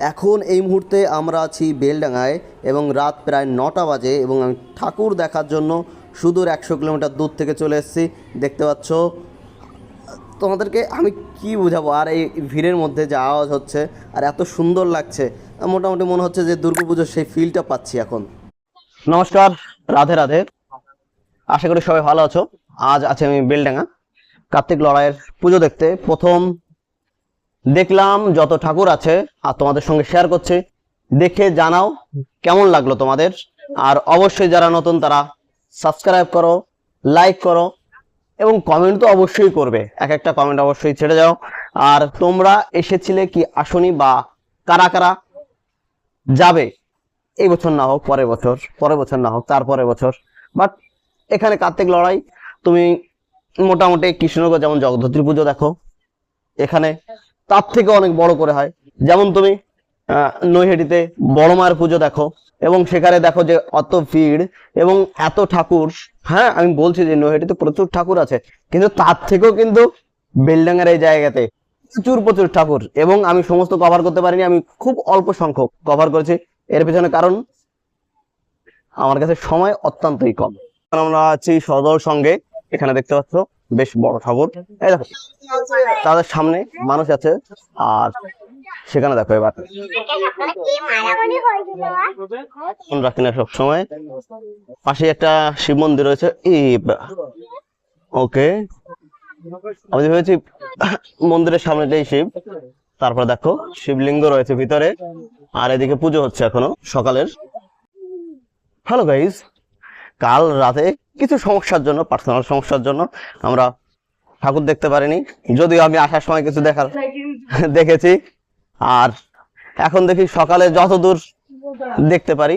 এখন এই মুহূর্তে আমরা আছি বেলডাঙায় এবং রাত প্রায় নটা বাজে এবং আমি ঠাকুর দেখার জন্য সুদূর একশো কিলোমিটার দূর থেকে চলে এসেছি। দেখতে পাচ্ছ, তোমাদেরকে আমি কি বোঝাবো? আর এই ভিড়ের মধ্যে যে আওয়াজ হচ্ছে আর এত সুন্দর লাগছে, মোটামুটি মনে হচ্ছে যে দুর্গাপুজোর সেই ফিলটা পাচ্ছি এখন। নমস্কার, রাধে রাধে। আশা করি সবাই ভালো আছো। আজ আছে আমি বেলডাঙ্গা, কার্তিক লড়াইয়ের পুজো দেখতে। প্রথম দেখলাম যত ঠাকুর আছে, আর তোমাদের সঙ্গে শেয়ার করছি। দেখে জানাও কেমন লাগল তোমাদের। আর অবশ্যই যারা নতুন, তারা সাবস্ক্রাইব করো লাইক করো, এবং কমেন্ট তো অবশ্যই করবে। এক একটা কমেন্ট অবশ্যই ছেড়ে যাও। আর তোমরা এসেছিলে কি আসনি বা কারা কারা? যাবে। এই বছর না হোক, পরের বছর পরের বছর না হোক, তারপরের বছর। বাট এখানে কার্তিক লড়াই। তুমি মোটামুটি কৃষ্ণনগর যেমন জগদ্ধত্রী পুজো দেখো, এখানে তার থেকে অনেক বড় করে হয়। যেমন তুমি নৈহাটিতে বড় মায়ের পুজো দেখো, এবং সেখানে দেখো যে অত ভিড়, এবং এত ঠাকুর। হ্যাঁ আমি বলছি যে নৈহাটিতে প্রচুর ঠাকুর আছে, কিন্তু তার থেকেও কিন্তু বেলডাঙ্গার এই জায়গাতে প্রচুর প্রচুর ঠাকুর। এবং আমি সমস্ত কভার করতে পারিনি, আমি খুব অল্প সংখ্যক কভার করেছি। এর পেছনে কারণ, আমার কাছে সময় অত্যন্তই কম। আমরা আছি সদর সঙ্গে, এখানে দেখতে পাচ্ছ। বেশ বড় ঠাকুর। এই দেখো তাদের সামনে মানুষ আছে আর সেখানে দেখো এবার। রাখি না সবসময় পাশে একটা শিব মন্দির রয়েছে। ওকে। আমি ভেবেছি মন্দিরের সামনে সামনেটাই শিব তারপর দেখো শিবলিঙ্গ রয়েছে ভিতরে। আর এদিকে পুজো হচ্ছে এখনও সকালের। হ্যালো গাইজ কাল রাতে কিছু সমস্যার জন্য পার্সোনাল সমস্যার জন্য আমরা ঠাকুর দেখতে পারিনি। যদিও আমি আসার সময় কিছু দেখার দেখেছি। আর এখন দেখি সকালে যতদূর দেখতে পারি।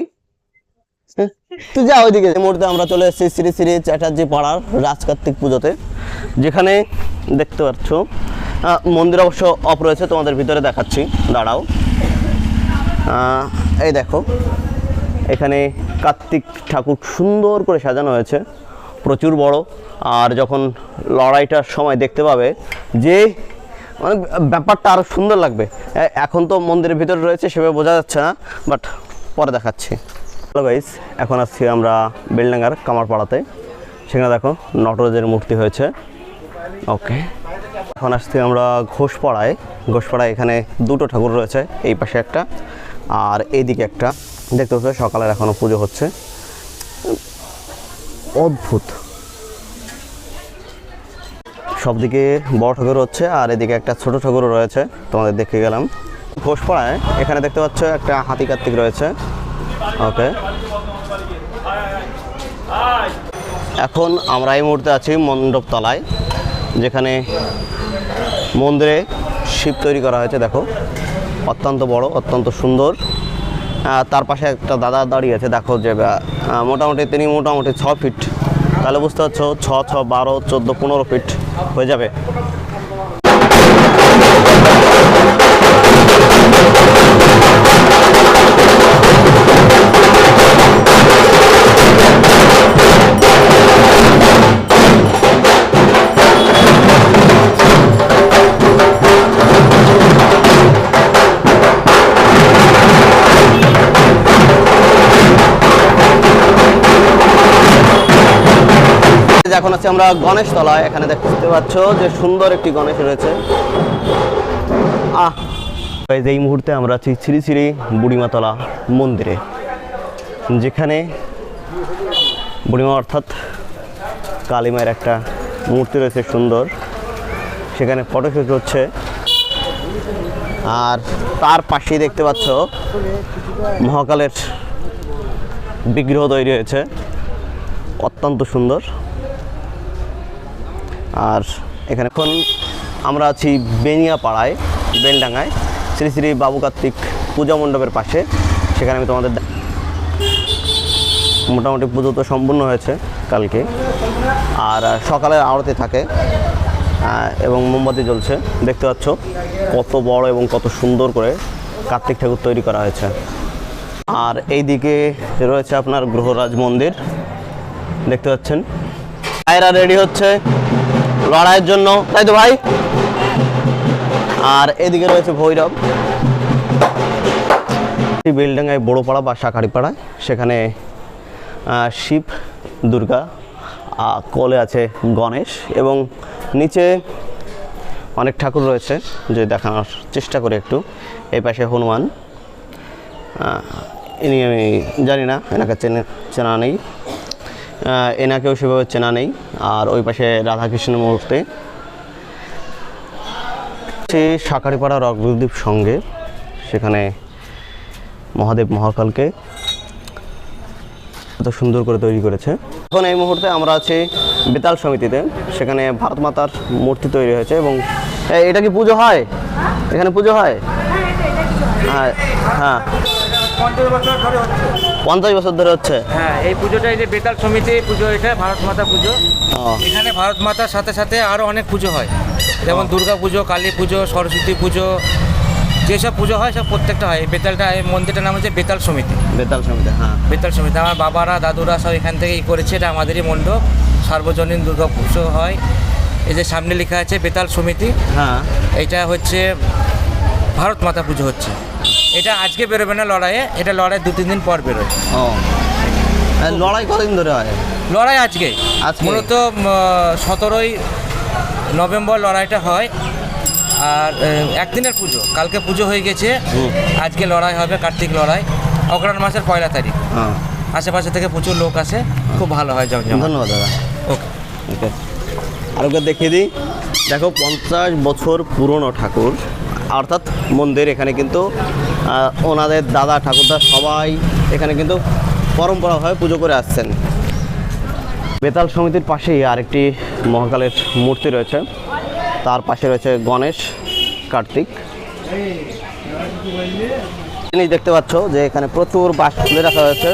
হ্যাঁ, তুই যা ওইদিকে মুহূর্তে আমরা চলে এসেছি শ্রী শ্রী চ্যাটার্জি পাড়ার রাজ কার্তিক পুজোতে যেখানে দেখতে পাচ্ছ মন্দির অবশ্য অফ রয়েছে তোমাদের ভিতরে দেখাচ্ছি। দাঁড়াও। আহ, এই দেখো। এখানে কার্তিক ঠাকুর সুন্দর করে সাজানো হয়েছে, প্রচুর বড়। আর যখন লড়াইটার সময় দেখতে পাবে যে মানে ব্যাপারটা আরও সুন্দর লাগবে। এখন তো মন্দিরের ভিতরে রয়েছে সেভাবে বোঝা যাচ্ছে না, বাট পরে দেখাচ্ছি। হ্যালো গাইস এখন আসছি আমরা বেলডাঙ্গার কামারপাড়াতে। সেখানে দেখো নটরাজের মূর্তি হয়েছে। ওকে এখন আসছি আমরা ঘোষপাড়ায়। ঘোষপাড়ায় এখানে দুটো ঠাকুর রয়েছে, এই পাশে একটা আর এইদিকে একটা। দেখতে পাচ্ছ, সকালের এখনও পুজো হচ্ছে। অদ্ভুত। সব দিকে বড় ঠাকুর হচ্ছে, আর এদিকে একটা ছোট ঠাকুরও রয়েছে, তোমাদের দেখে গেলাম। ঘোষপাড়ায়, এখানে দেখতে পাচ্ছ, একটা হাতি কার্তিক রয়েছে। ওকে। এখন আমরা এই মুহূর্তে আছি মণ্ডপতলায়, যেখানে মন্দিরে শিব তৈরি করা হয়েছে, দেখো। অত্যন্ত বড়, অত্যন্ত সুন্দর। তার পাশে একটা দাদা দাঁড়িয়ে আছে, দেখো যে মোটামুটি তিনি মোটামুটি ছ ফিট তাহলে বুঝতে পারছ, ছ ছ, বারো, চোদ্দ, পনেরো ফিট হয়ে যাবে। যে এখন আছি আমরা গণেশ তলায়। এখানে দেখতে পাচ্ছ যে সুন্দর একটি গণেশ রয়েছে। আহ! এই মুহূর্তে আমরা আছি শ্রী শ্রী বুড়িমাতলা মন্দিরে, যেখানে বুড়িমা অর্থাৎ কালিমায়ের একটা মূর্তি রয়েছে সুন্দর। সেখানে ফটোশুট হচ্ছে। আর তার পাশেই দেখতে পাচ্ছ মহাকালের বিগ্রহ তৈরি হয়েছে। অত্যন্ত সুন্দর। আর এখানে এখন আমরা আছি বেনিয়া পাড়ায় বেলডাঙ্গায় শ্রী শ্রী বাবু কার্তিক পূজা মণ্ডপের পাশে। সেখানে আমি তোমাদের মোটামুটি পুজো তো সম্পূর্ণ হয়েছে কালকে। আর আহ, সকালে আরতি থাকে এবং মোমবাতি জ্বলছে। দেখতে পাচ্ছ কত বড় এবং কত সুন্দর করে কার্তিক ঠাকুর তৈরি করা হয়েছে। আর এইদিকে রয়েছে আপনার গ্রহরাজ মন্দির। দেখতে পাচ্ছেন? আয়রা রেডি হচ্ছে। লড়াইয়ের জন্য। তাই তো ভাই? আর এদিকে রয়েছে ভৈরব। বেলডাঙ্গায় বড়োপাড়া বা শাঁখারিপাড়ায় সেখানে শিব, দুর্গা কোলে আছে গণেশ এবং নিচে অনেক ঠাকুর রয়েছে, যে দেখানোর চেষ্টা করি একটু। এই পাশে হনুমান। ইনি, আমি জানি না, এনাকে চেনে, চেনা নেই। এনাকেও সেভাবে চেনা নেই। আর ওই পাশে রাধাকৃষ্ণের মূর্তি। সে শাঁখারিপাড়া রঘুদ্বীপ সঙ্গে সেখানে মহাদেব মহাকালকে এত সুন্দর করে তৈরি করেছে। এখন এই মুহূর্তে আমরা আছি বেতাল সমিতিতে সেখানে ভারত মাতার মূর্তি তৈরি হয়েছে এবং এটা কি পুজো হয়? এখানে পুজো হয়। হ্যাঁ হ্যাঁ। পঞ্চাশ বছর ধরে হচ্ছে। হ্যাঁ এই পুজোটা এই যে বেতাল সমিতি পুজো এটা ভারত মাতা পুজো। এখানে ভারত মাতার সাথে সাথে আরও অনেক পুজো হয়। যেমন দুর্গা পুজো কালী পুজো সরস্বতী পুজো যেসব পুজো হয় সব প্রত্যেকটা হয়। বেতালটা এই মন্দিরটার নাম হচ্ছে বেতাল সমিতি। বেতাল সমিতি হ্যাঁ। বেতাল সমিতি। আমার বাবারা দাদুরা সব এখান থেকেই করেছে এটা আমাদেরই মণ্ডপ। সার্বজনীন দুর্গা পুজো হয়। এই যে সামনে লেখা আছে বেতাল সমিতি। হ্যাঁ। এইটা হচ্ছে ভারত মাতা পুজো হচ্ছে। এটা আজকে বেরোবে না লড়াইয়ে এটা লড়াই দু তিন দিন পর বেরোয়। ও। লড়াই কতদিন ধরে হয়? লড়াই আজকে? মূলত সতেরোই নভেম্বর লড়াইটা হয় আর একদিনের পুজো। কালকে পুজো হয়ে গেছে আজকে লড়াই হবে কার্তিক লড়াই। অগ্রহণ মাসের পয়লা তারিখ। হ্যাঁ। আশেপাশে থেকে প্রচুর লোক আসে খুব ভালো হয় জমজম ধন্যবাদ দাদা। ওকে। ওকে আর ওকে দেখিয়ে দিই। দেখো পঞ্চাশ বছর পুরনো ঠাকুর। অর্থাৎ মন্দির, এখানে কিন্তু ওনাদের দাদা, ঠাকুরদা সবাই এখানে কিন্তু পরম্পরাভাবে পুজো করে আসছেন। বেতাল সমিতির পাশেই আরেকটি মহাকালের মূর্তি রয়েছে। তার পাশে রয়েছে গণেশ, কার্তিক। জিনিস দেখতে পাচ্ছ যে এখানে প্রচুর বাঁশ খুলে রাখা হয়েছে।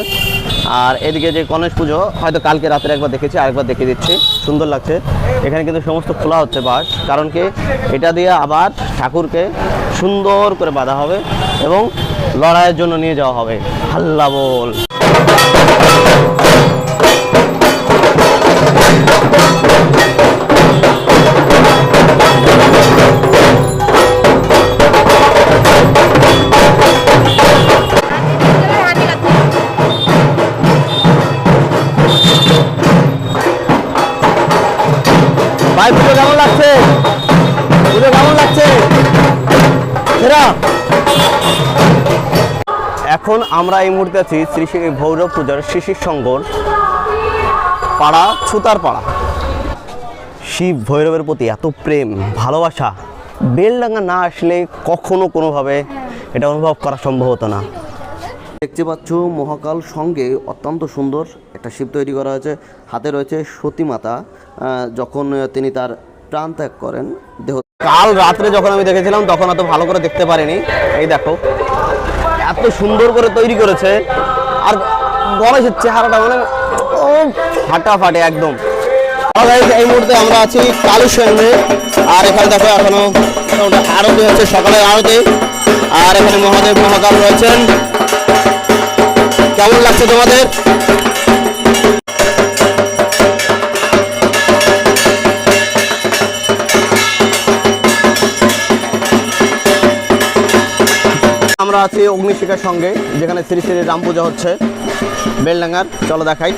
আর এদিকে যে গণেশ পুজো, হয়তো কালকে রাতের একবার দেখেছি, আরেকবার দেখিয়ে দিচ্ছি। সুন্দর লাগছে। এখানে কিন্তু সমস্ত খোলা হচ্ছে বাঁশ কারণ কি? এটা দিয়ে আবার ঠাকুরকে সুন্দর করে বাঁধা হবে এবং লড়াইয়ের জন্য নিয়ে যাওয়া হবে। হাল্লা বল। ভাই, পুজো কেমন লাগছে? পুজো কেমন লাগছে? সেরা এখন আমরা এই মুহূর্তে আছি শ্রী শ্রী ভৈরব পূজার শিশির সঙ্গর পাড়া, ছুতার পাড়া। শিব ভৈরবের প্রতি এত প্রেম, ভালোবাসা, বেলডাঙ্গা না আসলে কখনো কোনোভাবে এটা অনুভব করা সম্ভব হতো না। দেখতে পাচ্ছ মহাকাল সঙ্গে অত্যন্ত সুন্দর একটা শিব তৈরি করা হয়েছে। হাতে রয়েছে সতী মাতা যখন তিনি তার প্রাণ ত্যাগ করেন, দেহ কাল রাত্রে যখন আমি দেখেছিলাম, তখন অত ভালো করে দেখতে পারিনি। এই দেখো, এত সুন্দর করে তৈরি করেছে। আর গণেশের চেহারাটা মানে ও ফাটাফাটি একদম। এই মুহূর্তে আমরা আছি কালীসঙ্গে আর এখানে দেখো এখনও আরতি হচ্ছে সকালের আরতি। আর এখানে মহাদেব মহাকাল রয়েছেন। কেমন লাগছে তোমাদের? আমরা আছি অগ্নিশিখার সঙ্গে, যেখানে শ্রী শ্রী রাম পূজা হচ্ছে। বেলডাঙ্গার, চলো দেখাই।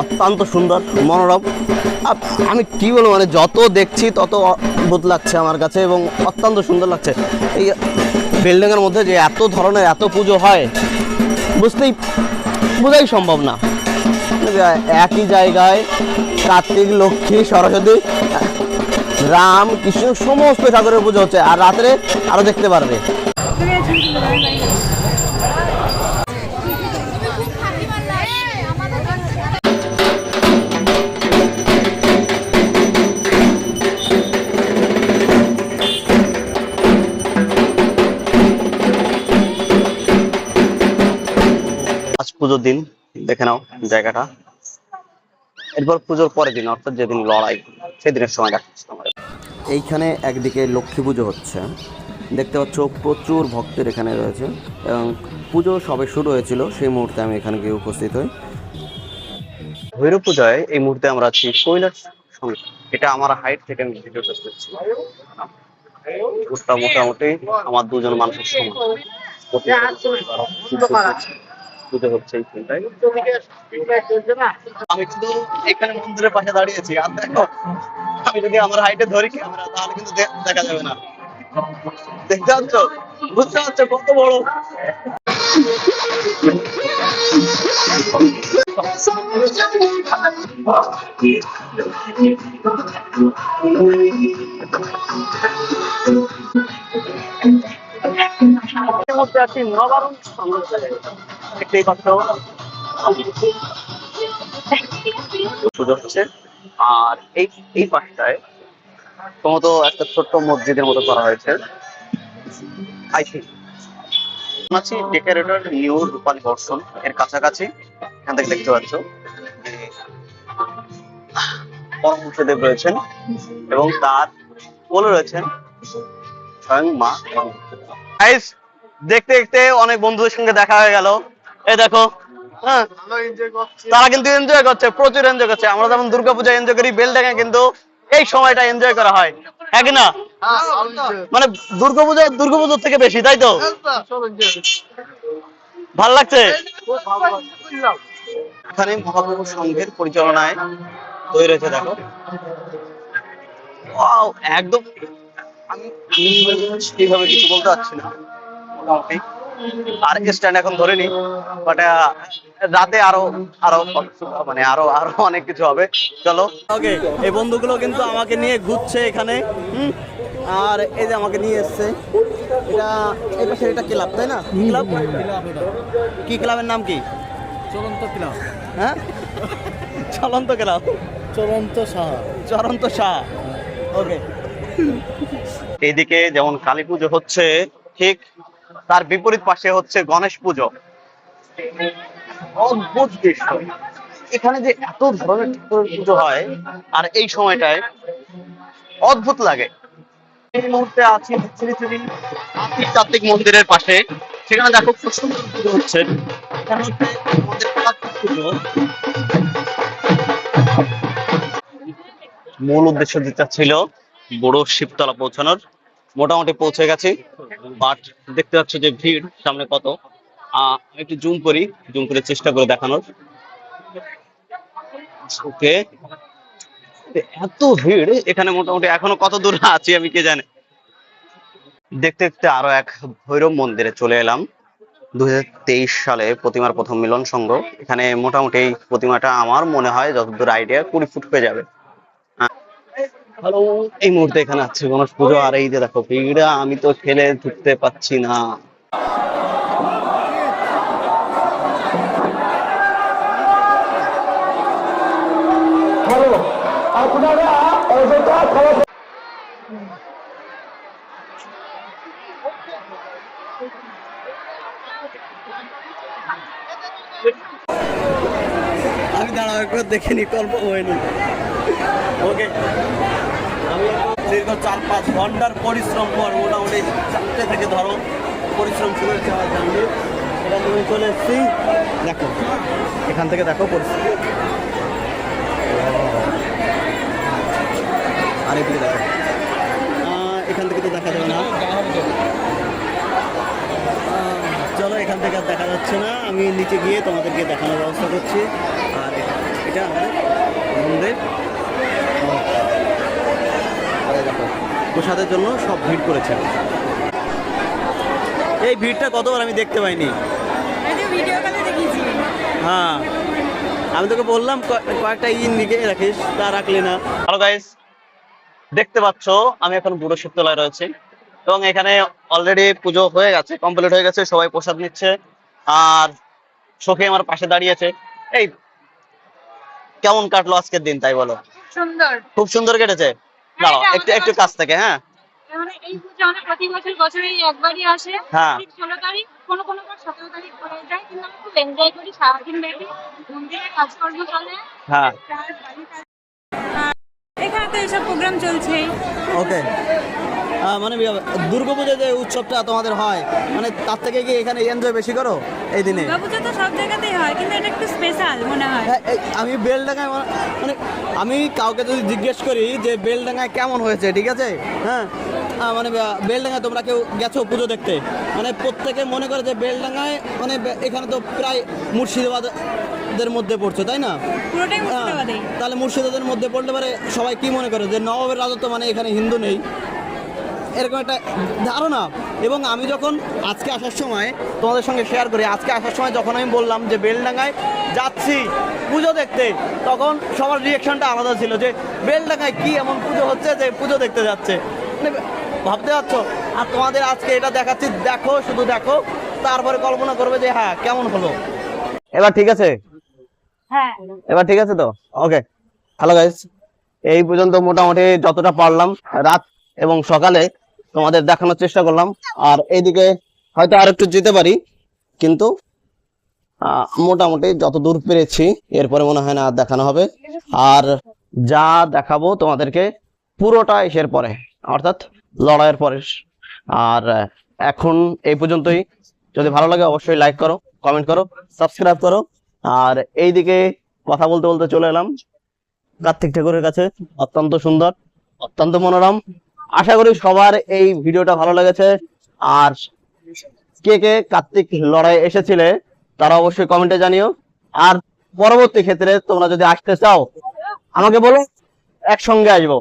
অত্যন্ত সুন্দর, মনোরম। আমি কি বলব মানে যত দেখছি তত অদ্ভুত লাগছে আমার কাছে এবং অত্যন্ত সুন্দর লাগছে। এই বেলডাঙ্গার মধ্যে যে এত ধরনের এত পুজো হয় বুঝতেই বোঝাই সম্ভব না। একই জায়গায় কার্তিক, লক্ষ্মী, সরস্বতী, রাম, কৃষ্ণ, সমস্ত ঠাকুরের পুজো হচ্ছে, আর রাত্রে আরও দেখতে পারবে। পুজোর দিন দেখে নাও জায়গাটা। এরপর পুজোর পরের দিন অর্থাৎ যেদিন লড়াই সেদিনের সময় দেখাচ্ছি তোমাদের। এইখানে একদিকে লক্ষ্মী পুজো হচ্ছে। দেখতে পাচ্ছ প্রচুর ভক্তের এখানে রয়েছে। এবং পুজো সবে শুরু হয়েছিল সেই মুহূর্তে আমি এখানে গিয়ে উপস্থিত হই। ভৈরব পূজায় এই মুহূর্তে আমরা আছি কৈলাস সঙ্গে এটা আমার হাইট থেকে আমি ভিডিওটা করছি মোটামুটি আমার দুজন মানুষের সমান। পুজো হচ্ছে এই ফুলটাই আমি শুধু এখানে মন্দিরের পাশে দাঁড়িয়েছি। আর দেখো আমি যদি আমার হাইটে ধরি ক্যামেরা তাহলে কিন্তু দেখা যাবে না। দেখতে পাচ্ছ? বুঝতে পারছ? কত বড়? এই মুহূর্তে নবারণ পুজো হচ্ছে। আর এই এই পাশটায় একটা ছোট্ট মসজিদের মতো করা হয়েছে। I think. আছি নিউ রূপালী বর্ষণ এর কাছাকাছি। এখান থেকে দেখতে পাচ্ছ পরমহংসদেব রয়েছেন এবং তার কোলে রয়েছেন স্বয়ং মা গাইস দেখতে দেখতে অনেক বন্ধুদের সঙ্গে দেখা হয়ে গেল। এই দেখো হ্যাঁ তারা কিন্তু এনজয় করছে, প্রচুর এনজয় করছে। আমরা যেমন দুর্গাপূজা এনজয় করি বেলডাঙ্গা কিন্তু এই সময়টা এনজয় করা হয়। হ্যাঁ কি না? মানে দুর্গাপূজা দুর্গাপূজার থেকে বেশি, তাই তো? ভালো লাগছে? এখানে মহাপ্রভু সংঘের পরিচালনায় তৈরি হয়েছে, দেখো। একদম আমি আমি কিছু বলতে পারছি না মোটামুটি। আর স্ট্যান্ড এখন ধরে নি বাট রাতে আরও আরও মানে আরও আরও অনেক কিছু হবে। চলো। ওকে এই বন্ধুগুলো কিন্তু আমাকে নিয়ে ঘুরছে এখানে হুম, আর এই যে আমাকে নিয়ে এসছে এটা এই পাশে এটা ক্লাব তাই না? কি ক্লাব? কি ক্লাবের নাম কি? চলন্ত ক্লাব। হ্যাঁ? চলন্ত ক্লাব। চলন্ত সাহা। চরন্ত শাহ ওকে এইদিকে যেমন কালী পুজো হচ্ছে, ঠিক তার বিপরীত পাশে হচ্ছে গণেশ পুজো। অদ্ভুত দৃশ্য। এখানে যে এত ধরনের পুজো হয়, আর এই সময়টায় অদ্ভুত লাগে। এই মুহূর্তে আছি মন্দিরের পাশে। সেখানে দেখো খুব সুন্দর পুজো হচ্ছে। মূল উদ্দেশ্য যেটা ছিল বড় শিবতলা পৌঁছানোর। মোটামুটি পৌঁছে গেছি বাট দেখতে পাচ্ছ যে ভিড় সামনে কত। একটু জুম করি, জুম করে চেষ্টা করে দেখানোর। ওকে। এত ভিড়, এখানে মোটামুটি এখনও কত দূর আছি আমি কে জানে। দেখতে দেখতে আরও এক ভৈরব মন্দিরে চলে এলাম। দুই হাজার তেইশ সালে প্রতিমার প্রথম মিলন সংঘ। এখানে মোটামুটি প্রতিমাটা আমার মনে হয় যতদূর আইডিয়া কুড়ি ফুট হয়ে যাবে। হ্যালো, এই মুহূর্তে এখানে আছে গণেশ পুজো, আর এই যে দেখো, ভিড়া, আমি তো খেলে ঢুকতে পাচ্ছি না। আমি দাঁড়াও একবার দেখে নি কল্প হয়নি। ওকে আমি দীর্ঘ চার পাঁচ ঘণ্টার পরিশ্রম পর মোটামুটি চারটে থেকে ধরো পরিশ্রম শুরু হয়েছে আমার ফ্যামিলি এখান থেকে চলে এসেছি। দেখো, এখান থেকে দেখো পরিস্থিতি। আর দেখো। এখান থেকে তো দেখা যাবে না। চলো, এখান থেকে আর দেখা যাচ্ছে না। আমি নিচে গিয়ে তোমাদেরকে দেখানোর ব্যবস্থা করছি। আর এটা আমাদের মন্দির। আর এই দেখো প্রসাদের জন্য সব ভিড় করেছে। এই ভিড়টা কতবার আমি দেখতে পাইনি। হ্যাঁ। আমি তোকে বললাম কয়েকটা ইন লিখে রাখিস তা রাখলি না। হ্যালো গাইস দেখতে পাচ্ছ আমি এখন বুড়ো শিবতলায় রয়েছি। এবং এখানে অলরেডি পুজো হয়ে গেছে কমপ্লিট হয়ে গেছে সবাই প্রসাদ নিচ্ছে। আর সখী আমার পাশে দাঁড়িয়েছে এই কেমন কাটলো আজকের দিন তাই বলো? সুন্দর। খুব সুন্দর কেটেছে? দাঁড়াও একটু একটু কাছ থেকে হ্যাঁ। মানে এই পুজো আমাদের প্রতি বছর বছরেই একবারই আসে। হ্যাঁ। ষোলো তারিখ কোনো কোনো বার সতেরো তারিখ হয়ে যায় কিন্তু আমরা খুব এনজয় করি সারাদিন ব্যাপী। মন্দিরে কাজকর্ম চলে। হ্যাঁ। এখানে তো এইসব প্রোগ্রাম চলছেই। ওকে মানে দুর্গা দুর্গাপূজা যে উৎসবটা তোমাদের হয় মানে তার থেকে কি এখানে এনজয় বেশি করো এই দিনে? দুর্গাপুজো তো সব জায়গাতেই হয় কিন্তু এটা একটু স্পেশাল মনে হয়। হ্যাঁ, আমি বেলডাঙ্গায় মানে আমি কাউকে যদি জিজ্ঞেস করি যে বেলডাঙ্গায় কেমন হয়েছে ঠিক আছে? হ্যাঁ? মানে বেলডাঙ্গায় তোমরা কেউ গেছো পুজো দেখতে? মানে প্রত্যেকে মনে করে যে বেলডাঙ্গায় মানে এখানে তো প্রায় মুর্শিদাবাদের মধ্যে পড়ছে তাই না? হ্যাঁ, মুর্শিদাবাদে তাহলে মুর্শিদাবাদের মধ্যে পড়লে পারে সবাই কি মনে করে যে নবাবের রাজত্ব মানে এখানে হিন্দু নেই? এরকম একটা ধারণা। এবং আমি যখন আজকে আসার সময় তোমাদের সঙ্গে শেয়ার করি আজকে আসার সময় যখন আমি বললাম যে বেলডাঙ্গায় যাচ্ছি পুজো দেখতে তখন সবার রিয়েকশনটা আলাদা ছিল যে বেলডাঙ্গায় কি এমন পুজো হচ্ছে যে পুজো দেখতে যাচ্ছে? মানে ভাবতে পারছ? আর তোমাদের আজকে এটা দেখাচ্ছি দেখো শুধু দেখো তারপরে কল্পনা করবে যে হ্যাঁ কেমন হলো। এবার ঠিক আছে? হ্যাঁ। এবার ঠিক আছে তো? ওকে হ্যালো গাইস এই পর্যন্ত মোটামুটি যতটা পারলাম রাত এবং সকালে তোমাদের দেখানোর চেষ্টা করলাম। আর এইদিকে হয়তো আর একটু যেতে পারি, কিন্তু মোটামুটি যত দূর পেরেছি, এরপরে মনে হয় না আর দেখানো হবে। আর যা দেখাবো তোমাদেরকে পুরোটা এসের পরে, অর্থাৎ লড়াইয়ের পরে। আর এখন এই পর্যন্তই। যদি ভালো লাগে অবশ্যই লাইক করো কমেন্ট করো সাবস্ক্রাইব করো। আর এইদিকে কথা বলতে বলতে চলে এলাম। কার্তিক ঠাকুরের কাছে, অত্যন্ত সুন্দর, অত্যন্ত মনোরম। আশা করি সবার এই ভিডিওটা ভালো লেগেছে। আর কে কে কার্তিক লড়াই এসেছিলে, তারা অবশ্যই কমেন্টে জানিও। আর পরবর্তী ক্ষেত্রে তোমরা যদি আসতে চাও, আমাকে বলো, একসঙ্গে আসব।